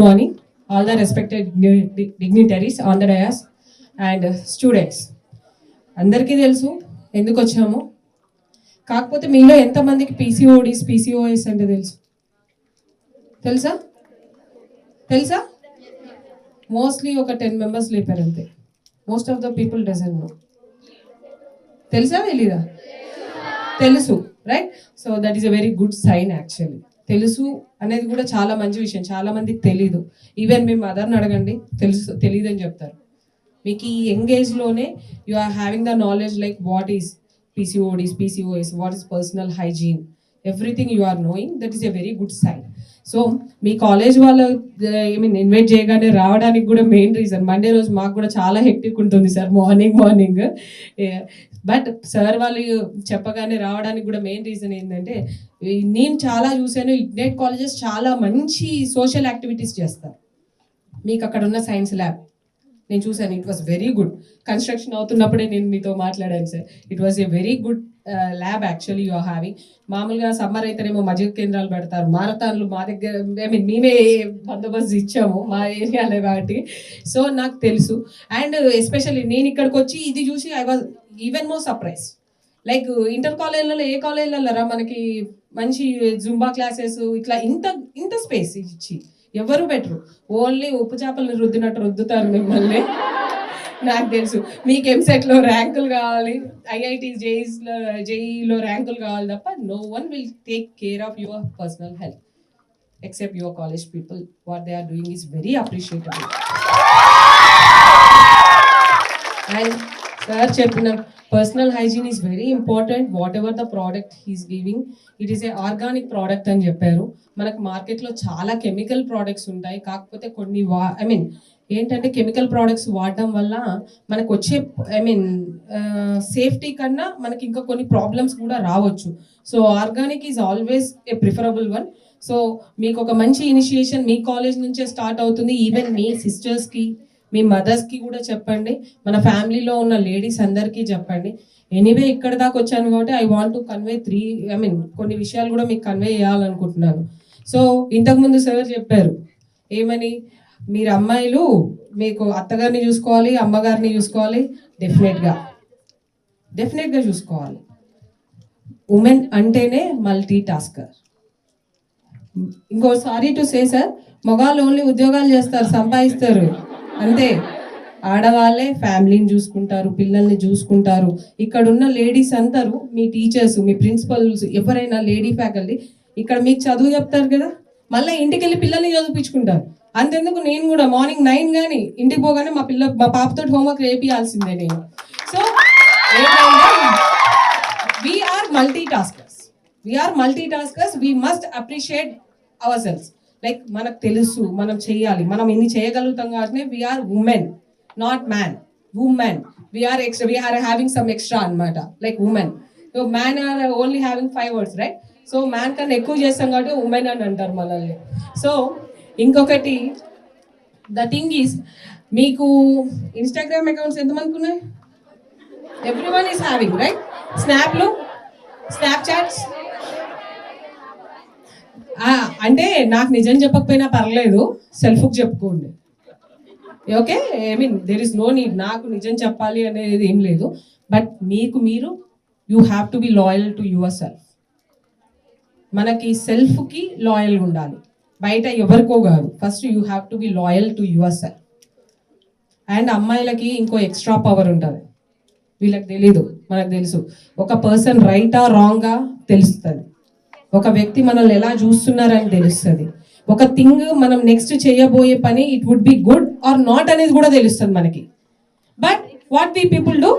morning, all the respected digni- dignitaries on the dais and students అందరికీ తెలుసు ఎందుకు వచ్చాము? కాకపోతే మీలో ఎంతమందికి పీసీఓడిస్ పీసీఓఎస్ అంటే తెలుసు? తెలుసా? తెలుసా? మోస్ట్లీ ఒక టెన్ మెంబర్స్ లేపారు అంతే. Most of the people doesn't know తెలుసా తెలీదా? తెలుసు right so that is a very good sign actually తెలుసు అనేది కూడా చాలా మంచి విషయం. చాలా మందికి తెలీదు. ఈవెన్ మీ మదర్ని అడగండి. తెలుసు తెలియదు అని చెప్తారు. మీకు ఈ యంగ్ ఏజ్లోనే you are having the knowledge like what is PCODs PCOS what is personal hygiene everything you are knowing that is a very good sign so me college వాళ్ళు ఐ మీన్ ఇన్వైట్ చేయగానే రావడానికి కూడా main reason Monday రోజు మాకు కూడా చాలా hectic ఉంటుంది sir morning morning but sir వాళ్ళు చెప్పగానే రావడానికి కూడా మెయిన్ రీజన్ ఏంటంటే నేను చాలా చూశాను ఇగ్నైట్ కాలేజెస్ చాలా మంచి సోషల్ యాక్టివిటీస్ చేస్తారు. మీకు అక్కడ ఉన్న సైన్స్ ల్యాబ్ నేను చూశాను it was very good construction అవుతున్నప్పుడే నేను మీతో మాట్లాడాను sir. It was a very good lab actually you are having మామూలుగా సమ్మర్ అయితేనేమో మజిగ కేంద్రాలు పెడతారు. మారథాన్లు మా దగ్గర ఐ మీన్ మేమే బందోబస్తు ఇచ్చాము మా ఏరియాలో కాబట్టి. సో నాకు తెలుసు. అండ్ ఎస్పెషల్లీ నేను ఇక్కడికి వచ్చి ఇది చూసి I was even more surprise like inter కాలేజ్లలో ఏ కాలేజ్లలో రా మనకి మంచి జుంబా క్లాసెస్ ఇట్లా ఇంత ఇంత స్పేస్ ఇచ్చి. ఎవరు బెటరు ఓన్లీ ఉప్పు చేపలను రుద్దినట్టు రుద్దుతారు మిమ్మల్ని. నాకు తెలుసు. మీకు ఎంసెట్లో ర్యాంకులు కావాలి. ఐఐటి జేఈస్ జేఈలో ర్యాంకులు కావాలి తప్ప no one will take care of your personal health except your college people what they are doing is very appreciable and sir చెప్పిన personal hygiene is very important what ever the product he's giving it is a organic product అని చెప్పారు. మనకు మార్కెట్లో చాలా chemical products ఉంటాయి. కాకపోతే కొన్ని వా ఐ మీన్ ఏంటంటే కెమికల్ ప్రోడక్ట్స్ వాడడం వల్ల మనకు వచ్చే ఐ మీన్ సేఫ్టీ కన్నా మనకి ఇంకా కొన్ని ప్రాబ్లమ్స్ కూడా రావచ్చు. So organic is always a preferable one so మీకు ఒక మంచి ఇనిషియేషన్ మీ కాలేజ్ నుంచే స్టార్ట్ అవుతుంది. ఈవెన్ మీ సిస్టర్స్కి మీ మదర్స్కి కూడా చెప్పండి మన ఫ్యామిలీలో ఉన్న లేడీస్ అందరికీ చెప్పండి. ఎనీవే ఇక్కడ దాకా వచ్చాను కాబట్టి I want to convey three I mean కొన్ని విషయాలు కూడా మీకు కన్వే చేయాలనుకుంటున్నాను. సో ఇంతకుముందు సార్ చెప్పారు ఏమని? మీరు అమ్మాయిలు మీకు అత్తగారిని చూసుకోవాలి అమ్మగారిని చూసుకోవాలి డెఫినెట్గా డెఫినెట్గా చూసుకోవాలి. ఉమెన్ అంటేనే మల్టీ టాస్కర్ ఇంకో సారీ టు సే సార్ మగాళ్ళు ఓన్లీ ఉద్యోగాలు చేస్తారు సంపాదిస్తారు. అంతే. ఆడవాళ్ళే ఫ్యామిలీని చూసుకుంటారు పిల్లల్ని చూసుకుంటారు. ఇక్కడ ఉన్న లేడీస్ అందరూ మీ టీచర్స్ మీ ప్రిన్సిపల్స్ ఎవరైనా లేడీ ఫ్యాకల్టీ ఇక్కడ మీకు చదువు చెప్తారు కదా మళ్ళీ ఇంటికి వెళ్ళి పిల్లల్ని చదివించుకుంటారు. అంతెందుకు నేను కూడా మార్నింగ్ నైన్ కానీ ఇంటికి పోగానే మా పిల్ల మా పాపతో హోంవర్క్ వేపియాల్సిందే నేను. So we are multi taskers we are multi taskers we must appreciate our selves like మనకు తెలుసు మనం చేయాలి మనం ఇన్ని చేయగలుగుతాం కాబట్టి we are women not man women we are extra we are having some extra అనమాట like women so man are only having five words right so man కన్నా ఎక్కువ చేస్తాం కాబట్టి ఉమెన్ అని అంటారు మనల్ని. సో ఇంకొకటి ద థింగ్ ఈస్ మీకు ఇన్స్టాగ్రామ్ అకౌంట్స్ ఎంతమందికి ఉన్నాయి? Every one is having right స్నాప్లు snap chats అంటే నాకు నిజం చెప్పకపోయినా పర్లేదు. సెల్ఫ్కి చెప్పుకోండి. Okay I mean there is no need నాకు నిజం చెప్పాలి అనేది ఏం లేదు. బట్ మీకు మీరు you have to be loyal to your self మనకి సెల్ఫ్కి లాయల్గా ఉండాలి. బయట ఎవరికో కాదు. First you have to be loyal to your self and అమ్మాయిలకి ఇంకో ఎక్స్ట్రా పవర్ ఉంటుంది. వీళ్ళకి తెలీదు. మనకు తెలుసు. ఒక పర్సన్ రైటా రాంగా తెలుస్తుంది. ఒక వ్యక్తి మనల్ని ఎలా చూస్తున్నారని తెలుస్తుంది. ఒక థింగ్ మనం నెక్స్ట్ చేయబోయే పని it would be good or not అనేది కూడా తెలుస్తుంది మనకి. But what we people do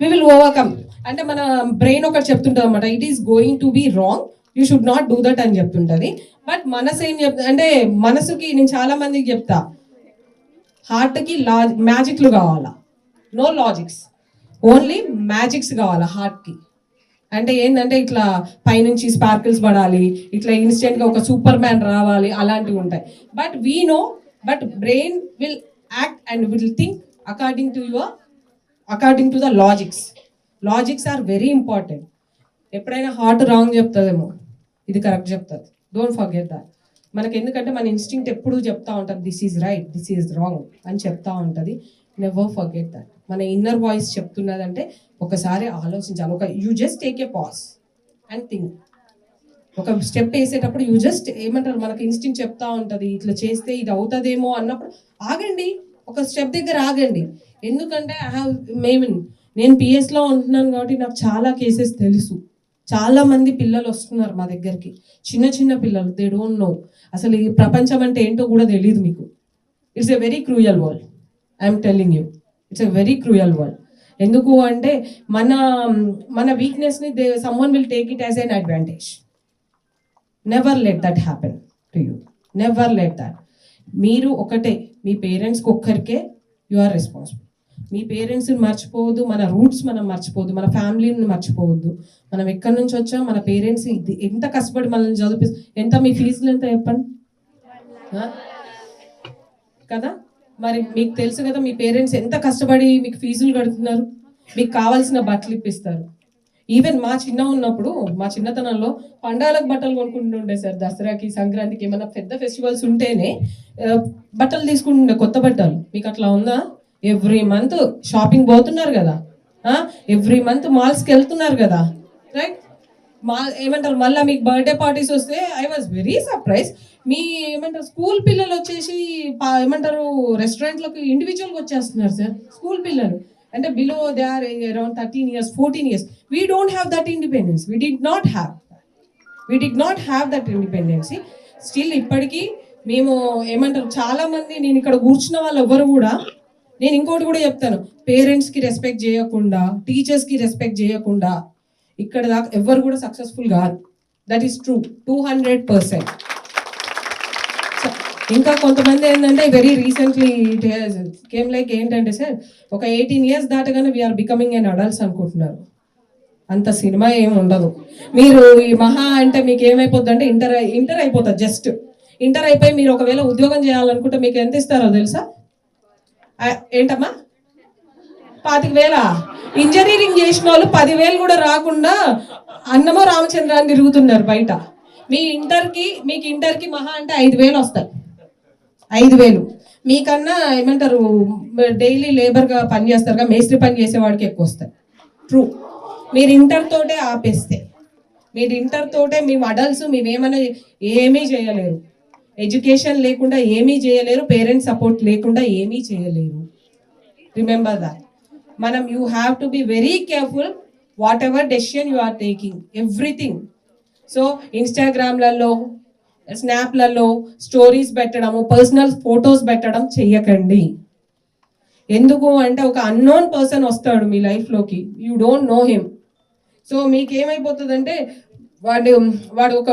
we will overcome అంటే మన బ్రెయిన్ ఒకటి చెప్తుంటుంది అనమాట it is going to be wrong you should not do that అని చెప్తుంటుంది. బట్ మనసు ఏం చెప్తా అంటే మనసుకి నేను చాలా మందికి చెప్తా. హార్ట్కి లా మ్యాజిక్లు కావాలా? నో లాజిక్స్ ఓన్లీ మ్యాజిక్స్ కావాలా హార్ట్కి అంటే ఏంటంటే ఇట్లా పైనుంచి స్పార్కిల్స్ పడాలి ఇట్లా ఇన్స్టెంట్గా ఒక సూపర్ మ్యాన్ రావాలి అలాంటివి ఉంటాయి. But we know but brain will act and will think according to your according to the logics logics are very important ఎప్పుడైనా హార్ట్ రాంగ్ చెప్తుందేమో. ఇది కరెక్ట్ చెప్తుంది. డోంట్ ఫర్గెట్ దాట్ మనకి ఎందుకంటే మన ఇన్స్టింక్ట్ ఎప్పుడూ చెప్తా ఉంటుంది this is right this is wrong అని చెప్తా ఉంటుంది. నెవర్ ఫర్గెట్ దట్ మన ఇన్నర్ వాయిస్ చెప్తున్నదంటే ఒకసారి ఆలోచించాలి ఒక you just take a pause and think ఒక స్టెప్ వేసేటప్పుడు యూ జస్ట్ ఏమంటారు మనకి ఇన్స్టింగ్ చెప్తా ఉంటుంది ఇట్లా చేస్తే ఇది అవుతుందేమో అన్నప్పుడు ఆగండి ఒక స్టెప్ దగ్గర ఆగండి. ఎందుకంటే ఐ హావ్ మేమిన్ నేను పిఎస్లో ఉంటున్నాను కాబట్టి నాకు చాలా కేసెస్ తెలుసు. చాలా మంది పిల్లలు వస్తున్నారు మా దగ్గరికి. చిన్న చిన్న పిల్లలు దే డోంట్ నో అసలు ఈ ప్రపంచం అంటే ఏంటో కూడా తెలియదు మీకు. It's a very cruel world I'm telling you it's a very cruel world ఎందుకు అంటే మన మన వీక్నెస్ని they someone will take it as an advantage never let that happen to you never let that మీరు ఒకటే మీ పేరెంట్స్కి ఒక్కరికే యు ఆర్ రెస్పాన్సిబుల్ మీ పేరెంట్స్ని మర్చిపోవద్దు మన రూట్స్ మనం మర్చిపోవద్దు మన ఫ్యామిలీని మర్చిపోవద్దు. మనం ఎక్కడి నుంచి వచ్చాం మన పేరెంట్స్ ఎంత కష్టపడి మనల్ని చదివిస్తా ఎంత మీ ఫీజులు ఎంత చెప్పండి? కదా? మరి మీకు తెలుసు కదా మీ పేరెంట్స్ ఎంత కష్టపడి మీకు ఫీజులు కడుతున్నారు? మీకు కావాల్సిన బట్టలు ఇప్పిస్తారు. ఈవెన్ మా చిన్న ఉన్నప్పుడు మా చిన్నతనంలో పండాలకు బట్టలు కొనుక్కుంటుండే సార్ దసరాకి సంక్రాంతికి ఏమైనా పెద్ద ఫెస్టివల్స్ ఉంటేనే బట్టలు తీసుకుంటుండే కొత్త బట్టలు. మీకు అట్లా ఉందా? ఎవ్రీ మంత్ షాపింగ్ పోతున్నారు కదా. ఎవ్రీ మంత్ మాల్స్కి వెళ్తున్నారు కదా. రైట్ మా ఏమంటారు మళ్ళీ మీకు బర్త్డే పార్టీస్ వస్తే ఐ వాజ్ వెరీ సర్ప్రైజ్ మీ ఏమంటారు స్కూల్ పిల్లలు వచ్చేసి పా- ఏమంటారు రెస్టారెంట్లకు ఇండివిజువల్గా వచ్చేస్తున్నారు సార్ స్కూల్ పిల్లలు. అంటే below they are around thirteen years fourteen years we don't have that independence we did not have we did not have that independency still ఇప్పటికీ మేము ఏమంటారు చాలామంది నేను ఇక్కడ కూర్చున్న వాళ్ళు ఎవరు కూడా నేను ఇంకోటి కూడా చెప్తాను. పేరెంట్స్కి రెస్పెక్ట్ చేయకుండా టీచర్స్కి రెస్పెక్ట్ చేయకుండా ఇక్కడ దాకా ఎవరు కూడా సక్సెస్ఫుల్ కాదు. That is true two hundred percent ఇంకా కొంతమంది ఏంటంటే వెరీ రీసెంట్లీ కేమ్ లైక్ ఏంటంటే సార్ ఒక ఎయిటీన్ ఇయర్స్ దాటగానే we are becoming and adults అనుకుంటున్నారు. అంత సినిమా ఏం ఉండదు. మీరు ఈ మహా అంటే మీకు ఏమైపోద్ది అంటే ఇంటర్ ఇంటర్ అయిపోతుంది జస్ట్ ఇంటర్ అయిపోయి మీరు ఒకవేళ ఉద్యోగం చేయాలనుకుంటే మీకు ఎంత ఇస్తారో తెలుసా? ఏంటమ్మా? పాతిక వేల? ఇంజనీరింగ్ చేసిన వాళ్ళు పదివేలు కూడా రాకుండా అన్నమో రామచంద్రాన్ని తిరుగుతున్నారు బయట. మీ ఇంటర్కి మీకు ఇంటర్కి మహా అంటే ఐదు వేలు వస్తాయి. ఐదు వేలు. మీకన్నా ఏమంటారు డైలీ లేబర్గా పని చేస్తారుగా మేస్త్రి పని చేసేవాడికి ఎక్కువ వస్తాయి. ట్రూ. మీరు ఇంటర్ తోటే ఆపేస్తే. మీరు ఇంటర్ తోటే మేము అడల్ట్స్ మేమేమైనా ఏమీ చేయలేరు. ఎడ్యుకేషన్ లేకుండా ఏమీ చేయలేరు పేరెంట్స్ సపోర్ట్ లేకుండా ఏమీ చేయలేరు. రిమెంబర్ దాట్ మనం you have to be very careful what ever decision you are taking everything so ఇన్స్టాగ్రామ్లలో స్నాప్లలో స్టోరీస్ పెట్టడము పర్సనల్ ఫొటోస్ పెట్టడం చెయ్యకండి. ఎందుకు అంటే ఒక అన్నోన్ పర్సన్ వస్తాడు మీ లైఫ్లోకి you don't know him so మీకు ఏమైపోతుందంటే వాడు వాడు ఒక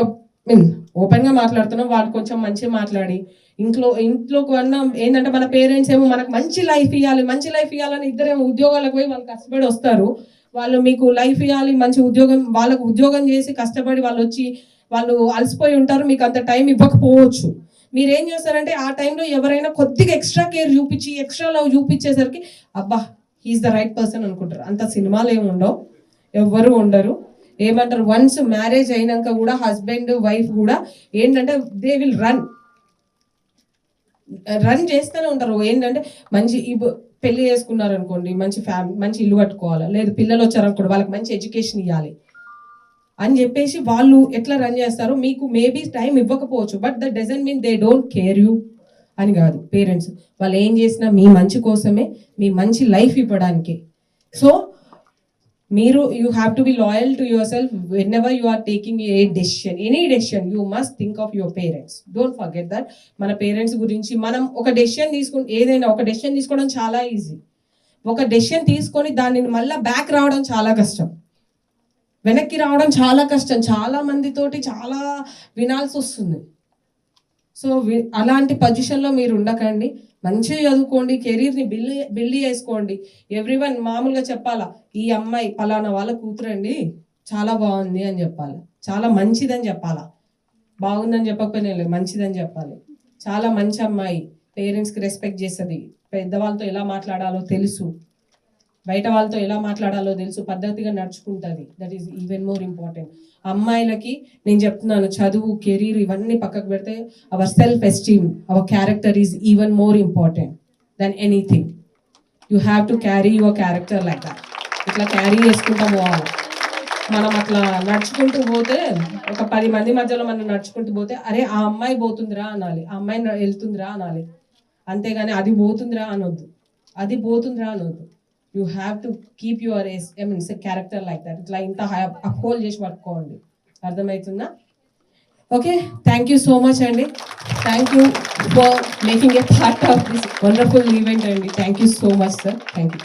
మీన్ ఓపెన్గా మాట్లాడుతున్నాం వాడు కొంచెం మంచిగా మాట్లాడి. ఇంట్లో ఇంట్లో కన్నా ఏంటంటే మన పేరెంట్స్ ఏమో మనకు మంచి లైఫ్ ఇవ్వాలి మంచి లైఫ్ ఇవ్వాలని ఇద్దరేమో ఉద్యోగాలకు పోయి వాళ్ళు కష్టపడి వస్తారు. వాళ్ళు మీకు లైఫ్ ఇవ్వాలి మంచి ఉద్యోగం వాళ్ళకు ఉద్యోగం చేసి కష్టపడి వాళ్ళు వచ్చి వాళ్ళు అలసిపోయి ఉంటారు మీకు అంత టైం ఇవ్వకపోవచ్చు. మీరు ఏం చేస్తారంటే ఆ టైంలో ఎవరైనా కొద్దిగా ఎక్స్ట్రా కేర్ చూపించి ఎక్స్ట్రా లవ్ చూపించేసరికి అబ్బా హీఈస్ ద రైట్ పర్సన్ అనుకుంటారు. అంత సినిమాలు ఏమి ఉండవు. ఎవ్వరు ఉండరు. ఏమంటారు వన్స్ మ్యారేజ్ అయినాక కూడా హస్బెండ్ వైఫ్ కూడా ఏంటంటే దే విల్ రన్. రన్ చేస్తూనే ఉంటారు. ఏంటంటే మంచి పెళ్ళి చేసుకున్నారు అనుకోండి మంచి ఫ్యామిలీ మంచి ఇల్లు కట్టుకోవాలి? లేదు పిల్లలు వచ్చారనుకోండి వాళ్ళకి మంచి ఎడ్యుకేషన్ ఇవ్వాలి అని చెప్పేసి వాళ్ళు ఎట్లా రన్ చేస్తారో మీకు మేబీ టైం ఇవ్వకపోవచ్చు but that doesn't mean they don't care you అని కాదు. పేరెంట్స్ వాళ్ళు ఏం చేసినా మీ మంచి కోసమే మీ మంచి లైఫ్ ఇవ్వడానికి. సో మీరు you have to be loyal to your self when ever you are taking a decision any decision you must think of your parents don't forget that మన పేరెంట్స్ గురించి మనం ఒక డెసిషన్ తీసుకుని ఏదైనా ఒక డెసిషన్ తీసుకోవడం చాలా ఈజీ ఒక డెసిషన్ తీసుకొని దానిని మళ్ళీ బ్యాక్ రావడం చాలా కష్టం. వెనక్కి రావడం చాలా కష్టం. చాలా మందితోటి చాలా వినాల్సి వస్తుంది. సో వి- అలాంటి పొజిషన్లో మీరు ఉండకండి. మంచిగా చదువుకోండి కెరీర్ని బిల్డ్ బిల్డ్ చేసుకోండి. ఎవ్రీవన్ మామూలుగా చెప్పాలా ఈ అమ్మాయి పలానా వాళ్ళ కూతురండి చాలా బాగుంది అని చెప్పాలి. చాలా మంచిదని చెప్పాలా. బాగుందని చెప్పకపోయినా లేదు, మంచిదని చెప్పాలి. చాలా మంచి అమ్మాయి పేరెంట్స్కి రెస్పెక్ట్ చేస్తుంది. పెద్దవాళ్ళతో ఎలా మాట్లాడాలో తెలుసు. బయట వాళ్ళతో ఎలా మాట్లాడాలో తెలుసు పద్ధతిగా నడుచుకుంటుంది. That is even more important అమ్మాయిలకి నేను చెప్తున్నాను చదువు కెరీర్ ఇవన్నీ పక్కకు పెడితే our self esteem our character is even more important than anything you have to carry your character like that ఇట్లా క్యారీ చేసుకుంటా పోవాలి మనం అట్లా నడుచుకుంటూ పోతే ఒక పది మంది మధ్యలో మనం నడుచుకుంటూ పోతే అరే ఆ అమ్మాయి పోతుందిరా అనాలి ఆ అమ్మాయి వెళ్తుందిరా అనాలి. అంతేగాని అది పోతుందిరా అనొద్దు. అది పోతుందిరా అనొద్దు. You have to keep your yes I means character like that ఇట్లా ఇంత అప్హోల్డ్ చేసి పట్టుకోండి. అర్థమవుతుందా okay thank you so much అండి. Thank you for making a part of this wonderful event అండి. Thank you so much sir thank you